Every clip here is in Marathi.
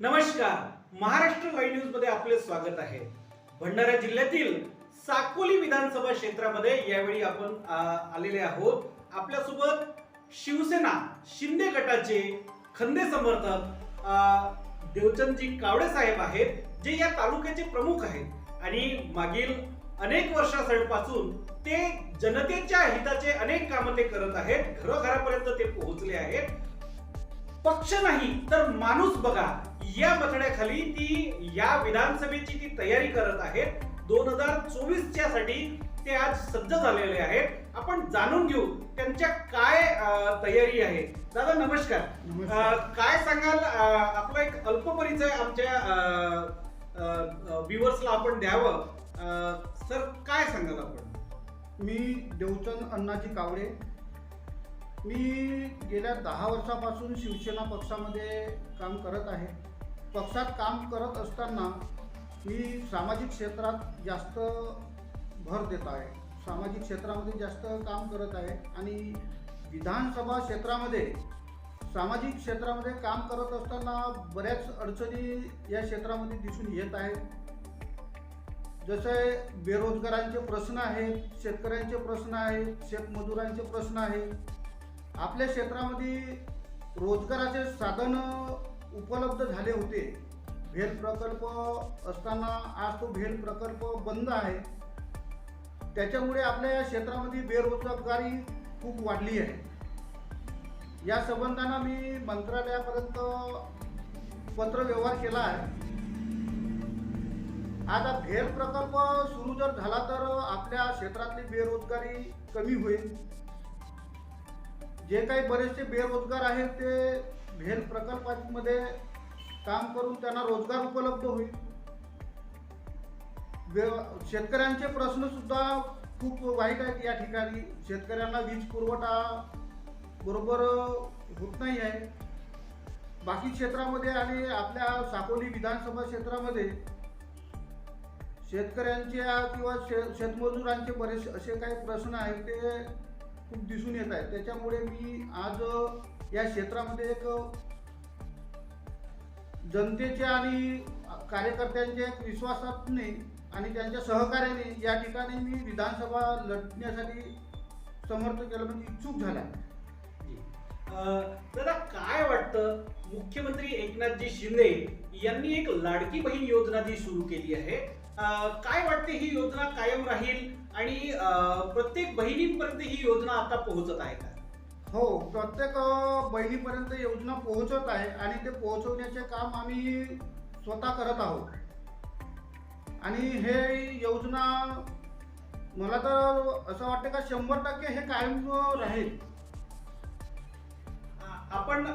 नमस्कार. महाराष्ट्र लाईव्ह न्यूजमध्ये आपले स्वागत आहे. भंडारा जिल्ह्यातील साकोली विधानसभा क्षेत्रामध्ये यावेळी आपण आलेले आहोत. आपल्यासोबत शिवसेना शिंदे गटाचे खंदे समर्थक देवचंदजी कावडे साहेब आहेत जे या तालुक्याचे प्रमुख आहेत. आणि मागील अनेक वर्षापासून ते जनतेच्या हिताचे अनेक कामं ते करत आहेत. घरोघरापर्यंत ते पोहोचले आहेत. पक्ष नाही तर माणूस बघा. या बतड्याखाली ती या विधानसभेची ती तयारी करत आहेत. दोन हजार चोवीसच्या साठी ते आज सज्ज झालेले आहेत. आपण जाणून घेऊ त्यांच्या काय तयारी आहे. दादा नमस्कार. नमस्कार. काय सांगाल? आपला एक अल्प परिचय आमच्या व्ह्युअर्सला आपण द्यावं. सर काय सांगाल आपण? मी देवचंद अण्णाजी कावडे मी गेल्या दहा वर्षापासून शिवसेना पक्षामध्ये काम करत आहे. पक्षात काम करत असताना मी सामाजिक क्षेत्रात जास्त भर देत आहे. सामाजिक क्षेत्रामध्ये जास्त काम करत आहे आणि विधानसभा क्षेत्रामध्ये सामाजिक क्षेत्रामध्ये काम करत असताना बऱ्याच अडचणी या क्षेत्रामध्ये दिसून येत आहेत. जसे बेरोजगारांचे प्रश्न आहेत शेतकऱ्यांचे प्रश्न आहेत शेतमजुरांचे प्रश्न आहेत. आपल्या क्षेत्रामध्ये रोजगाराचे साधन उपलब्ध झाले होते. भेल प्रकल्प असताना आज तो भेल प्रकल्प बंद आहे. त्याच्यामुळे आपल्या या क्षेत्रामध्ये बेरोजगारी खूप वाढली आहे. या संबंधानं मी मंत्रालयापर्यंत पत्रव्यवहार केला आहे. आता भेल प्रकल्प सुरू जर झाला तर आपल्या क्षेत्रातली बेरोजगारी कमी होईल. जे काही बरेचसे बेरोजगार आहेत ते भेल प्रकल्पामध्ये काम करून त्यांना रोजगार उपलब्ध होईल. बे- शेतकऱ्यांचे प्रश्नसुद्धा खूप वाईट आहेत या ठिकाणी. शेतकऱ्यांना वीज पुरवठा बरोबर होत नाही आहे. बाकी क्षेत्रामध्ये आणि आपल्या साकोली विधानसभा क्षेत्रामध्ये शेतकऱ्यांच्या किंवा शे शेतमजुरांचे बरेच असे काही प्रश्न आहेत ते खूप दिसून येत आहे. त्याच्यामुळे मी आज या क्षेत्रामध्ये एक जनतेच्या आणि कार्यकर्त्यांच्या एक विश्वासाने आणि त्यांच्या सहकार्याने या ठिकाणी मी विधानसभा लढण्यासाठी समर्थ केलं म्हणजे इच्छुक झाला अं, दादा काय वाटतं? मुख्यमंत्री एकनाथजी शिंदे यांनी एक लाडकी बहीण योजना जी सुरू केली आहे. काय वाटते ही योजना कायम राहील? आणि प्रत्येक बहिणींपर्यंत ही योजना आता पोहोचत आहे का? हो प्रत्येक बहिणीपर्यंत योजना पोहोचत आहे आणि ते पोहोचवण्याचे काम आम्ही स्वतः करत आहोत. आणि हे योजना मला तर असं वाटतं का शंभर टक्के हे कायम राहील. आपण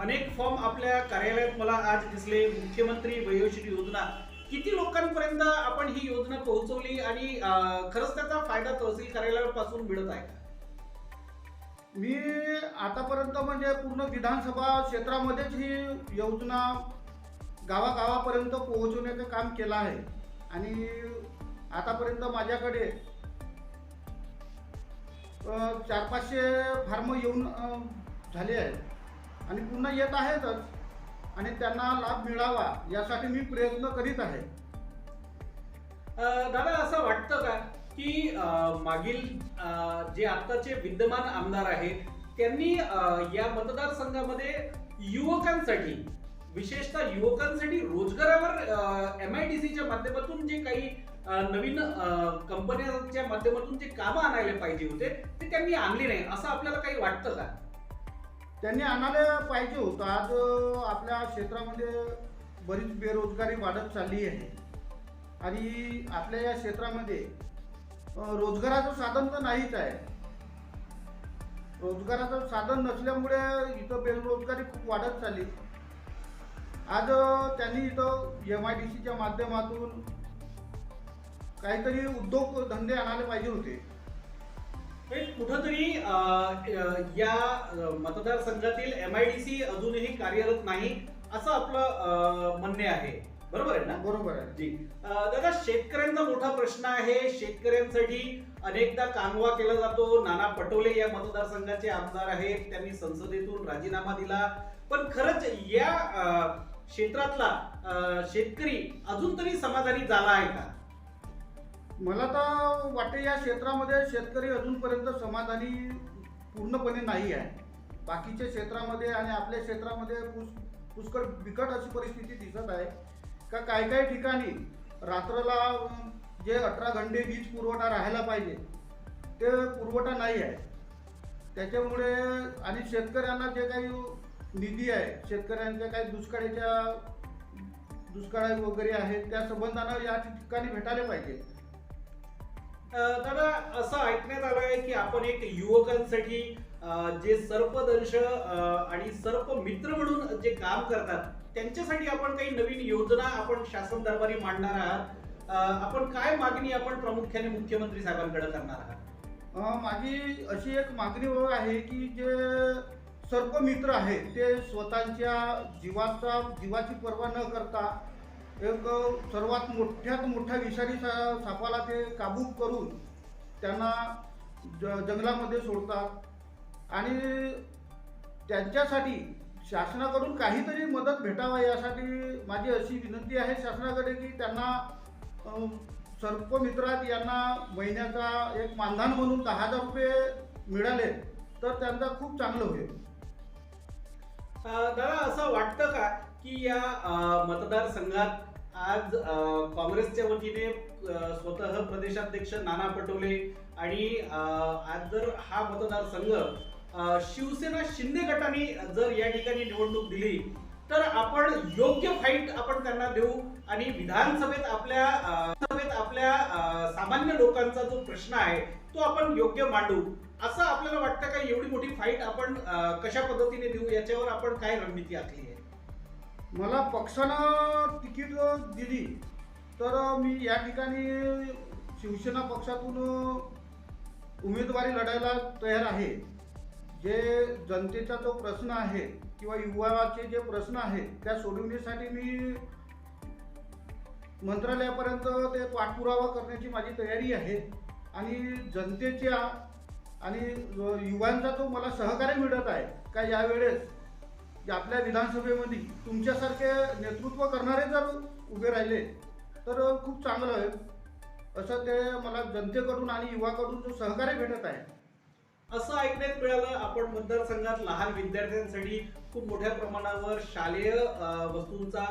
अनेक फॉर्म आपल्या कार्यालयात मला आज दिसले. मुख्यमंत्री वयोश्री योजना किती लोकांपर्यंत आपण ही योजना पोहोचवली आणि खरंच त्याचा फायदा तहसील कार्यालयापासून मिळत आहे का? मी आतापर्यंत म्हणजे पूर्ण विधानसभा क्षेत्रामध्येच ही योजना गावागावापर्यंत पोहोचवण्याचं काम केलं आहे. आणि आतापर्यंत माझ्याकडे चार पाचशे फार्म येऊन झाले आहेत. आणि पुन्हा येत आहेतच. आणि त्यांना लाभ मिळावा यासाठी मी प्रयत्न करीत आहे. दादा असं वाटतं का की अं, मागील जे आत्ताचे विद्यमान आमदार आहेत त्यांनी या मतदारसंघामध्ये युवकांसाठी विशेषतः युवकांसाठी रोजगारावर एम आय डी सीच्या माध्यमातून जे काही नवीन कंपन्यांच्या माध्यमातून जे कामं आणायला पाहिजे होते ते त्यांनी आणले नाही. असं आपल्याला काही वाटतं का? त्यांनी आणायला पाहिजे होतं. आज आपल्या क्षेत्रामध्ये बरीच बेरोजगारी वाढत चालली आहे. आणि आपल्या या क्षेत्रामध्ये रोजगाराचं साधन तर नाहीच आहे. रोजगाराचं साधन नसल्यामुळे इथं बेरोजगारी खूप वाढत चालली. आज त्यांनी इथं एम आय डी सीच्या माध्यमातून काहीतरी उद्योग धंदे आणायला पाहिजे होते. कुठंतरी या मतदारसंघातील एम आय डी सी अजूनही कार्यरत नाही असं आपलं म्हणणे आहे. बरोबर आहे ना? बरोबर आहे. जी. दादा शेतकऱ्यांचा मोठा प्रश्न आहे. शेतकऱ्यांसाठी अनेकदा कानवा केला जातो. नाना पटोले या मतदारसंघाचे आमदार आहेत. त्यांनी संसदेतून राजीनामा दिला. पण खरंच या क्षेत्रातला शेतकरी अजून तरी समाधानी झाला आहे का? मला तर वाटते या क्षेत्रामध्ये शेतकरी अजूनपर्यंत समाधानी पूर्णपणे नाही आहे. बाकीच्या क्षेत्रामध्ये आणि आपल्या क्षेत्रामध्ये पुष पुष्कळ बिकट अशी परिस्थिती दिसत आहे. का काही काही ठिकाणी रात्रला जे अठरा घंटे वीज पुरवठा राहायला पाहिजे ते पुरवठा नाही आहे. त्याच्यामुळे आणि शेतकऱ्यांना जे काही निधी आहे शेतकऱ्यांच्या काही दुष्काळाच्या दुष्काळ वगैरे आहेत त्या संबंधानं या ठिकाणी भेटायला पाहिजे. दादा असं ऐकण्यात आलं आहे की आपण एक युवकांसाठी जे सर्पदंश आणि सर्प मित्र म्हणून जे काम करतात त्यांच्यासाठी आपण काही नवीन योजना आपण शासन दरबारी मांडणार आहात. आपण काय मागणी आपण प्रामुख्याने मुख्यमंत्री साहेबांकडे करणार आहात? माझी अशी एक मागणी आहे की जे सर्प मित्र आहेत ते स्वतःच्या जीवाचा जीवाची पर्वा न करता एक सर्वात मोठ्यात मोठ्या विषारी सा- सापाला ते काबू करून त्यांना ज जंगलामध्ये सोडतात. आणि त्यांच्यासाठी शासनाकडून काहीतरी मदत भेटावा यासाठी माझी अशी विनंती आहे शासनाकडे की त्यांना सर्पमित्रात यांना महिन्याचा एक मानधन म्हणून दहा हजार रुपये मिळाले तर त्यांचा खूप चांगलं होईल. दादा असं वाटतं का की या मतदारसंघात आज काँग्रेसच्या वतीने स्वतः प्रदेशाध्यक्ष नाना पटोले आणि आज जर हा मतदारसंघ शिवसेना शिंदे गटाने जर या ठिकाणी निवडणूक दिली तर आपण योग्य फाईट आपण त्यांना देऊ आणि विधानसभेत आपल्या सभेत आपल्या सामान्य लोकांचा जो प्रश्न आहे तो आपण योग्य मांडू. असं आपल्याला वाटतं का एवढी मोठी फाईट आपण कशा पद्धतीने देऊ? याच्यावर आपण काय रणनीती आखली आहे? मला पक्षानं तिकीट दिली तर मी या ठिकाणी शिवसेना पक्षातून उमेदवारी लढायला तयार आहे. जे जनतेचा जो प्रश्न आहे किंवा युवाचे जे प्रश्न आहेत त्या सोडवण्यासाठी मी मंत्रालयापर्यंत ते पाठपुरावा करण्याची माझी तयारी आहे. आणि जनतेच्या आणि युवांचा जो मला सहकार्य मिळत आहे. का यावेळेस आपल्या विधानसभेमध्ये तुमच्यासारखे नेतृत्व करणारे जर उभे राहिले तर खूप चांगलं आहे असं ते मला जनतेकडून आणि युवाकडून जो सहकार्य भेटत आहे. असं ऐकण्यात मिळालं आपण मतदारसंघात लहान विद्यार्थ्यांसाठी खूप मोठ्या प्रमाणावर शालेय वस्तूंचा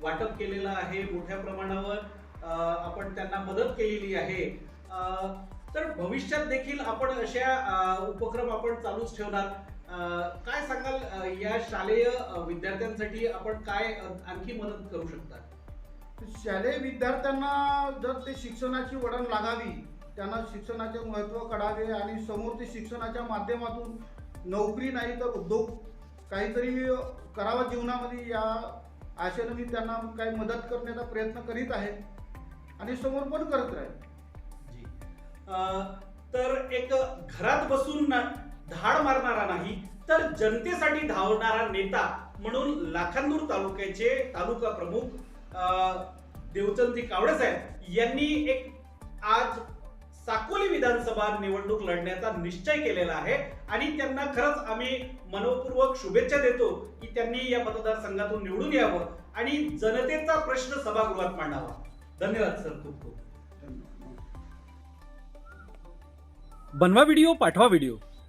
वाटप केलेला आहे. मोठ्या प्रमाणावर आपण त्यांना मदत केलेली आहे. तर भविष्यात देखील आपण अशा उपक्रम आपण चालूच ठेवणार. काय सांगाल या शालेय विद्यार्थ्यांसाठी आपण काय आणखी मदत करू शकता शालेय विद्यार्थ्यांना जर ते शिक्षणाची वळण लागावी त्यांना शिक्षणाचे महत्त्व कळावे आणि समोर ते शिक्षणाच्या माध्यमातून नोकरी नाही तर उद्योग काहीतरी करावा जीवनामध्ये या आशेनं मी त्यांना काही मदत करण्याचा प्रयत्न करीत आहे आणि समोर पण करत राहील जी. अ, तर एक घरात बसून ना धाड मारणारा नाही तर जनतेसाठी धावणारा नेता म्हणून लाखांदूर तालुक्याचे तालुका प्रमुख अ, देवचंदजी कावडे साहेब यांनी एक आज साकोली विधानसभा निवडणूक लढण्याचा निश्चय केलेला आहे. आणि त्यांना खरंच आम्ही मनपूर्वक शुभेच्छा देतो की त्यांनी या मतदारसंघातून निवडून यावं आणि जनतेचा प्रश्न सभागृहात मांडावा. धन्यवाद सर. खूप खूप बनवा व्हिडिओ पाठवा व्हिडिओ.